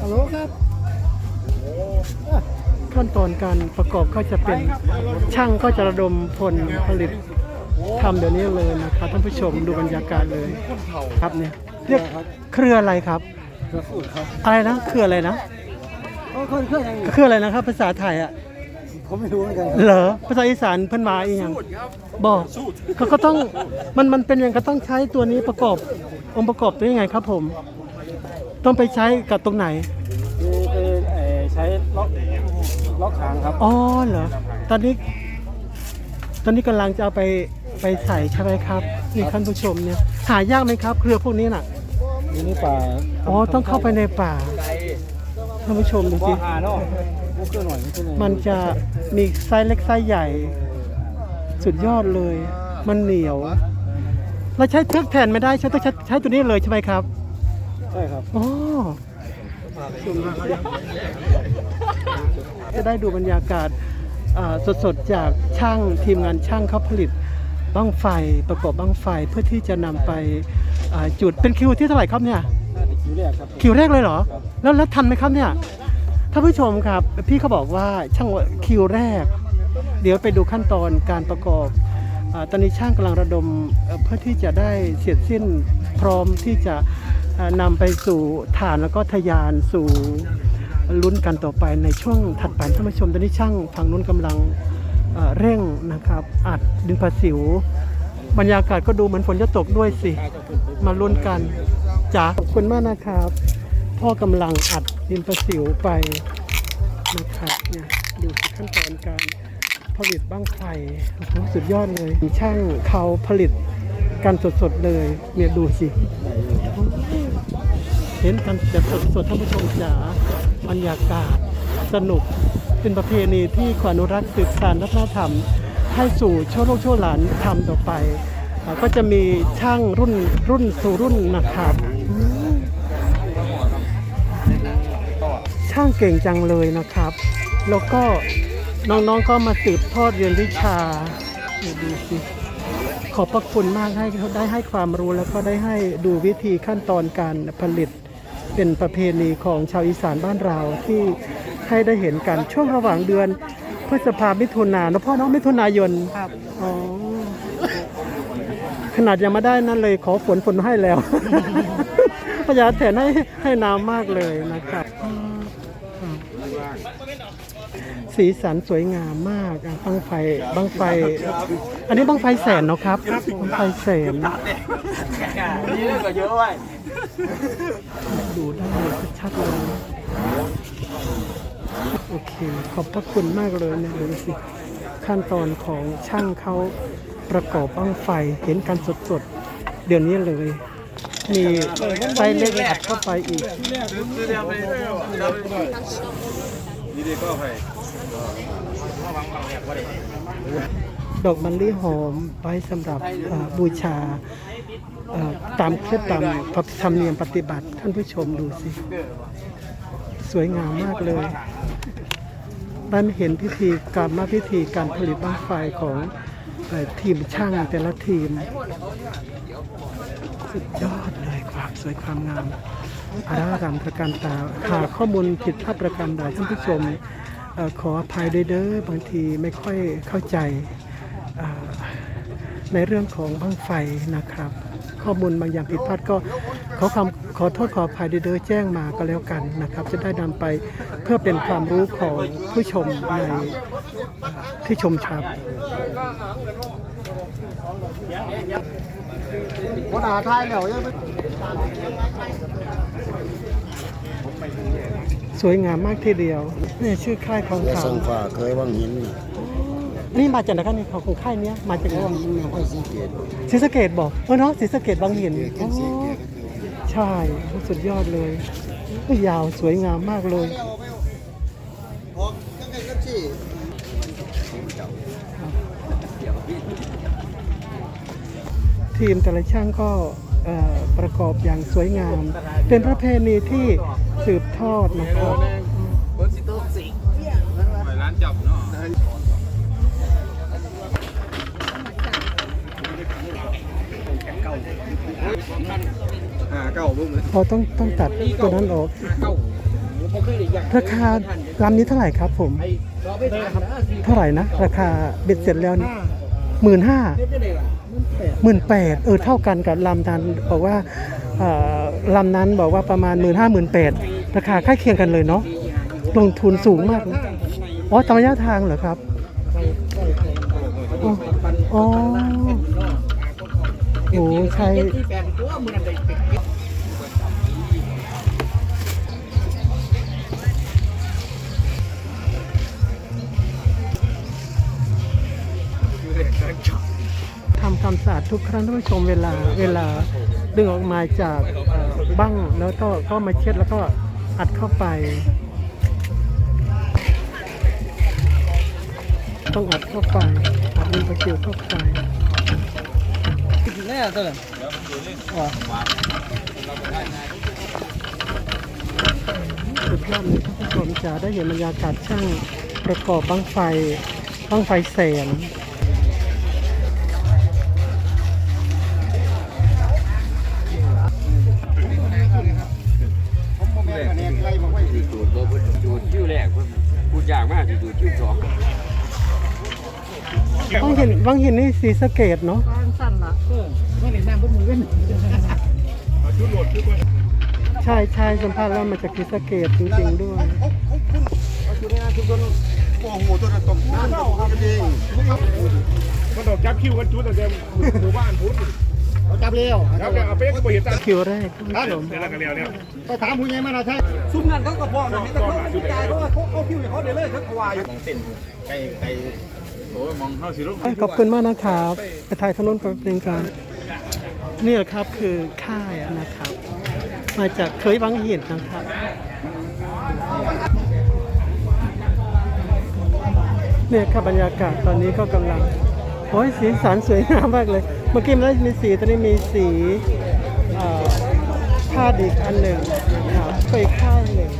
ฮัลโหลครับขั้นตอนการประกอบก็จะเป็นช่างก็จะระดมพลผลิตทำเดี๋ยวนี้เลยนะครับท่านผู้ชมดูบรรยากาศเลยครับเนี่ยเรียกเครืออะไรครับกระสุนครับอะไรนะเครืออะไรนะเขาเคยเคยยังเครืออะไรนะครับภาษาไทยอะ ผมไม่รู้เหมือนกันเหรอภาษาอีสานเพิ่นมาอีหยังบอกเขาก็ต้องมันมันเป็นอย่างก็ต้องใช้ตัวนี้ประกอบองค์ประกอบตัวยังไงครับผม ต้องไปใช้กับตรงไหนคือคือเอ่อใช้ล็อกล็อกหางครับ อ๋อเหรอตอนนี้ ตอนนี้กำลังจะเอาไปไปใส่ใช่ไหมครับนี่ท่านผู้ชมเนี่ยหายากไหมครับ เครือพวกนี้น่ะอยู่ในป่าอ๋อต้องเข้าไปในป่าท่านผู้ชมดูบ่สิหาเนาะ มุกเกอร์หน่อยมุกเกอร์หน่อยมันจะมีไซส์เล็กไซส์ใหญ่ สุดยอดเลย มันเหนียว เราใช้เทือกแผ่นไม่ได้ใช้ต้องใช้ใช้ตัวนี้เลยใช่ไหมครับ ใช่ครับอ๋อจะได้ดูบรรยากาศอ่าสดๆจากช่างทีมงานช่างเขาผลิตบ้างไฟประกอบบ้างไฟเพื่อที่จะนำไปอ่าจุดเป็นคิวที่เท่าไหร่ครับเนี่ยน่าจะคิวแรกครับคิวแรกเลยเหรอครับแล้วแล้วทันไหมครับเนี่ย ท่านผู้ชมครับพี่เขาบอกว่าช่างคิวแรก เดี๋ยวไปดูขั้นตอนการประกอบอตอนนี้ช่างกำลังระดมเพื่อที่จะได้เสร็จสิ้นพร้อมที่จะนำไปสู่ฐานแล้วก็ทะยานสู่ลุ้นกันต่อไปในช่วงถัดไปท่านผู้ชมตอนนี้ช่างฝั่งนู้นกำลังเร่งนะครับอัดดินประสิว บรรยากาศก็ดูเหมือนฝนจะตกด้วยสิ มาลุ้นกันจ๋าขอบคุณมากนะครับ พ่อกำลังอัดดินประสิวไปนะครับเนี่ยดูสิขั้นตอนการผลิตบ้างไฟโอ้โหสุดยอดเลย ช่างเขาผลิตกันสดๆเลยเนี่ยดูสิ เห็นกันแบบสดๆท่านผู้ชมจ๋าบรรยากาศสนุกเป็นประเพณีที่ขวานุรักษ์สืบสานวัฒนธรรม ให้สู่ช่วโลกช่วหลานทำต่อไป ก็จะมีช่างรุ่นรุ่นสู่รุ่นนะครับ ช่างเก่งจังเลยนะครับ แล้วก็น้องๆก็มาสืบทอดเรียนวิชาดูสิขอบพระคุณมากให้เขาได้ให้ความรู้แล้วก็ได้ให้ดูวิธีขั้นตอนการผลิตเป็นประเพณีของชาวอีสานบ้านเราที่ให้ได้เห็นกันช่วงระหว่างเดือนพฤษภามิถุนาเนอะพ่อเน้องมิถุนายนครับอ๋อขนาดยังไม่ได้นั่นเลยขอฝนฝนให้แล้วพญาแถนให้ให้น้ำมากเลยนะครับ สีสันสวยงามมากอะบังไฟบังไฟ อันนี้บังไฟแสนเนาะครับบังไฟแสน นี่เรื่องก็เยอะไว้ดูได้เลยชัดๆเลยโอเค ขอบพระคุณมากเลยเนี่ยดูสิ ขั้นตอนของช่างเขาประกอบบ้างไฟเห็นกันสดๆ เดี๋ยวนี้เลย มีไฟเล็กอัดเข้าไปอีกด ดอกมันลิหอมไว้สำหรับบูชาตามเคล็ดตามธรรมเนียมปฏิบัติท่านผู้ชมดูสิ สวยงามมากเลยได้มาเห็นพิธีการมาพิธีการผลิตบ้างไฟของอทีมช่างแต่ละทีม สุดยอดเลยความสวยความงามอารามประการตาหาข้อมูลผิดพลาดประการใดท่านผู้ชม ขออภัยด้วยเด้อบางทีไม่ค่อยเข้าใจในเรื่องของบ้างไฟนะครับ ข้อมูลบางอย่างผิดพลาดก็ขอความขอโทษขออภัยด้วยเด้อแจ้งมาก็แล้วกันนะครับ จะได้นำไปเพื่อเป็นความรู้ของผู้ชมในที่ชมครับคนหาไทยแล้วยังไม่ สวยงามมากทีเดียวนี่ชื่อค่ายของเรือเขาสังฟ้าเคยวังหินนี่นี่มาจากไหนกันนี่ของของค่ายเนี้ยมาจากไหนวังหินไม่ค่อยสังเกตศรีสะเกดบอกเออเนาะศรีสะเกดบางเห็นเห็นอ๋อเสียงแกก็คือใช่สุดยอดเลยเฮ้ยยาวสวยงามมากเลย ทีมแต่ละช่างก็เอ่อประกอบอย่างสวยงาม เป็นประเพณีที่ สืบทอดนะครับร้านจับเนาะหาเก้าบุ้งเลยเราต้องต้องตัดตัวนั้นออกหาเก้าผมเคยได้ยังราคาลำนี้เท่าไหร่ครับผมเราไม่ได้ครับเท่าไหร่นะ ราคาเบ็ดเสร็จแล้วนี่หมื่นห้าเฮ็ดได้เลยล่ะหมื่นแปดเออเท่ากันกับลำนั้นบอกว่าเอ่อลำนั้นบอกว่าประมาณหมื่นห้าหมื่นแปดราคาใกล้เคียงกันเลยเนาะลงทุนสูงมากนะอ๋อตามระยะทางเหรอครับอ๋ออ๋อโอ้ใช่ที่แฟนตัวมือนั่นได้ติดทำความสะอาดทุกครั้งท่านผู้ชมเวลาเวลา ดึงออกมาจากเอ่อบั้งแล้วก็ก็มาเช็ดแล้วก็อัดเข้าไป ต้องอัดเข้าไปอัดลินปลาเกียวเข้าไปแน่เติมสุดยอดเลยท่านผู้ชมจะได้เห็นบรรยากาศช่างประกอบบั้งไฟบั้งไฟแสน บังเห็นบังเห็นนี่สีสะเกตเนาะสั้นละเออไม่เห็นน้ำบนมือเว้นใช่ใช่สัมภาษณ์แล้วมาจากสีสะเกตจริงๆด้วยมันดอกจับคิวกันจุดตั้งแต่หมู่บ้านพุทธจับเร็วแล้วก็เอาไปก็บ่เห็นตาคิวแรกท่านผู้ชมเดี๋ยวแล้วกันแล้วเนี่ยไปถามผู้ใหญ่มาหน่อยใช่ซุ่มนั่นเขาก็บอกนะแต่เขาไม่จ่ายเพราะว่าเขาเขาคิวเขาเดี๋ยวเลยเขาขวายอยู่มองเส้นไก่ไก่โอ้ยมองเขอบคุณมากนะครับไปถ่ายถนนแป๊บนึงกันนี่แหละครับคือค่ายนะครับ มาจากเคยวังเห็นนะครับเนี่ยครับบรรยากาศตอนนี้ก็กำลังโอ้ยสีสันสวยงามมากเลย เมื่อกี้มันได้มีสีตอนนี้มีสีผ้าดีกอันหนึ่งนะครับไปข้างหนึ่ง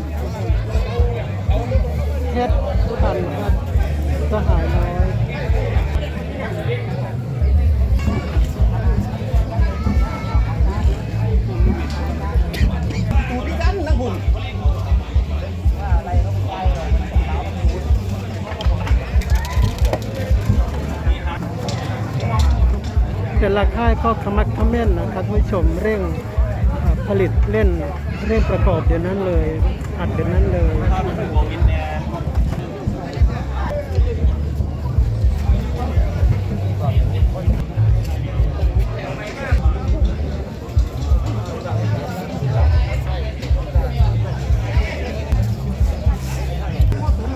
เพชรพันครับสหายน้อ ละค่ายก็ขมักขม้นนะครับท่านผู้ชมเร่งผลิตเล่นเร่งประกอบเดี๋ยวนั้นเลยอัดเดี๋ยวนั้นเลย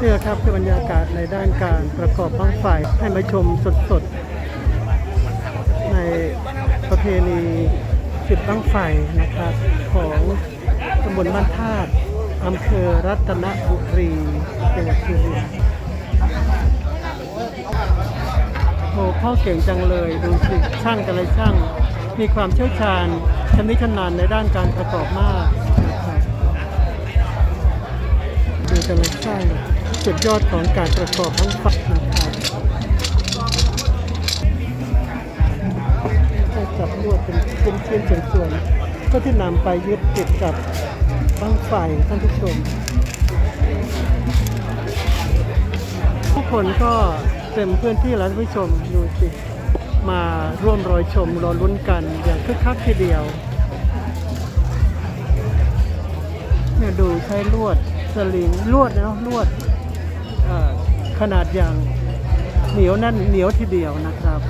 นี่แหละครับคือบรรยากาศในด้านการประกอบบ้างไฟให้มาชมสดๆ ณีจุดบ้างไฟนะครับของตำบลบ้านธาตุอำเภอรัตนบุรีจังหวัดสุรินทร์โอ้พ่อเก่งจังเลยดูสิช่างแต่ละช่าง มีความเชี่ยวชาญชำนิชำนาญในด้านการประกอบมากนะครับดูแต่ละช่างสุดยอดของการประกอบทั้งฝักนะครับ จับลวดเป็นเชิ้นส่วนๆก็ที่นำไปยึดติดกับบ้างไฟท่านผู้ชมทุกคนก็เต็มพื้นที่แล้วท่านผู้ชมดูสิมาร่วมรอยชมรอลุ้นกันอย่างคึกคักทีเดียวเนี่ยดูใช้ลวดสลิงลวดนะลวดขนาดอย่างเหนียวแน่นเหนียวทีเดียวนะครับ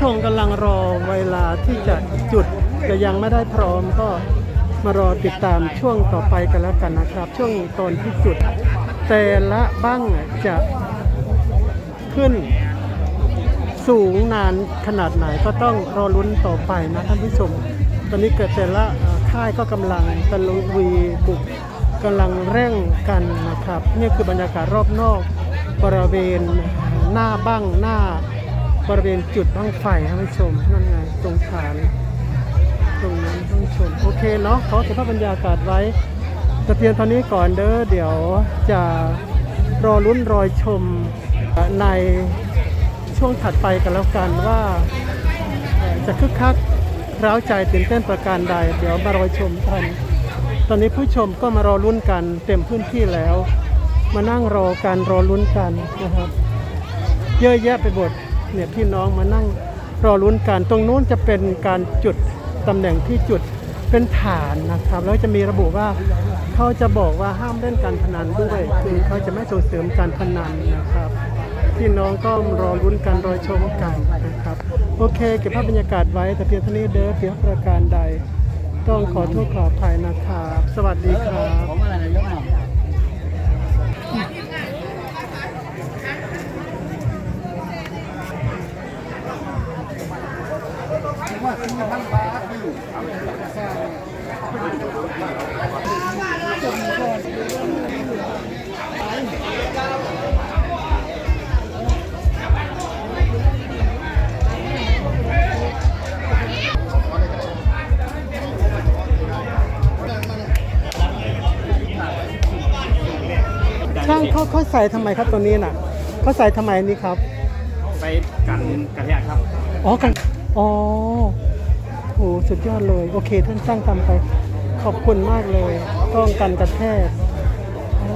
ชงกำลังรอเวลาที่จะจุดแต่ยังไม่ได้พร้อมก็มารอติดตามช่วงต่อไปกันแล้วกันนะครับ ช่วงตอนที่จุด แต่ละบ้างจะขึ้นสูงนานขนาดไหนก็ต้องรอลุ้นต่อไปนะท่านผู้ชม ตอนนี้เกิดแต่ละค่ายก็กำลังตะลุยบุกกำลังเร่งกันนะครับ นี่คือบรรยากาศรอบนอกบริเวณหน้าบ้างหน้า บริเวณจุดบ้างไฟท่านผู้ชมนั่นไงตรงฐานตรงนั้นท่านผู้ชมโอเคเนาะเขอเก็บภาพบรรยากาศไว้แต่เพียงเท่านี้ก่อนเด้อเดี๋ยวจะรอลุ้นรอยชมในช่วงถัดไปกันแล้วกันว่าจะคึกคักร้าวใจตื่นเต้นประการใด เดี๋ยวมารอชมกันตอนนี้ผู้ชมก็มารอลุ้นกันเต็มพื้นที่แล้ว มานั่งรอกันรอลุ้นกันนะครับ เยอะแยะไปหมด เนี่ยพี่น้องมานั่งรอลุ้นกันตรงนู้นจะเป็นการจุดตำแหน่งที่จุดเป็นฐานนะครับ แล้วจะมีระบุว่าเขาจะบอกว่าห้ามเล่นการพนันด้วยคือเขาจะไม่ส่งเสริมการพนันนะครับพี่น้องก็รอลุ้นกันรอชมกันนะครับ โอเค เก็บภาพบรรยากาศไว้แต่เพียงเท่านี้เด้อเพียงประการใด ต้องขอโทษขออภัยนะครับ สวัสดีครับ ช่างเขาเขาใส่ทำไมครับตัวนี้น่ะเขาใส่ทำไมนี่ครับ ไปกันกระแทกครับ อ๋อกัน อ๋อโหสุดยอดเลย โอเค ท่านช่างทำไป ขอบคุณมากเลยต้องกันกระแทกอ๋อ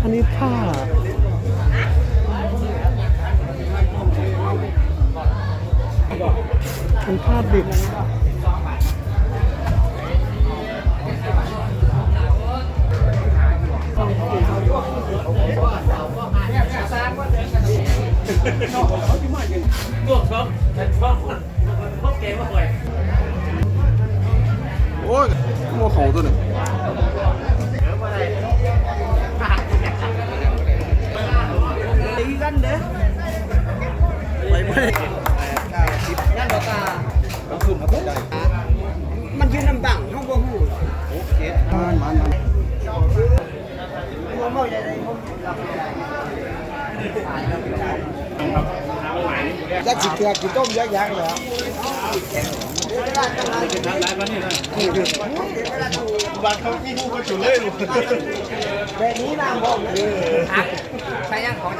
อันนี้ผ้าเป็นผ้าดิบ โอ้ยโมเขาตัวนึงตีกันเด้ไปไปนั่นดอก ยักษ์สิเกลือกินต้มยักษ์ยักษ์เหรอแบบนี้น้ำบ่เลยใช่ยังของ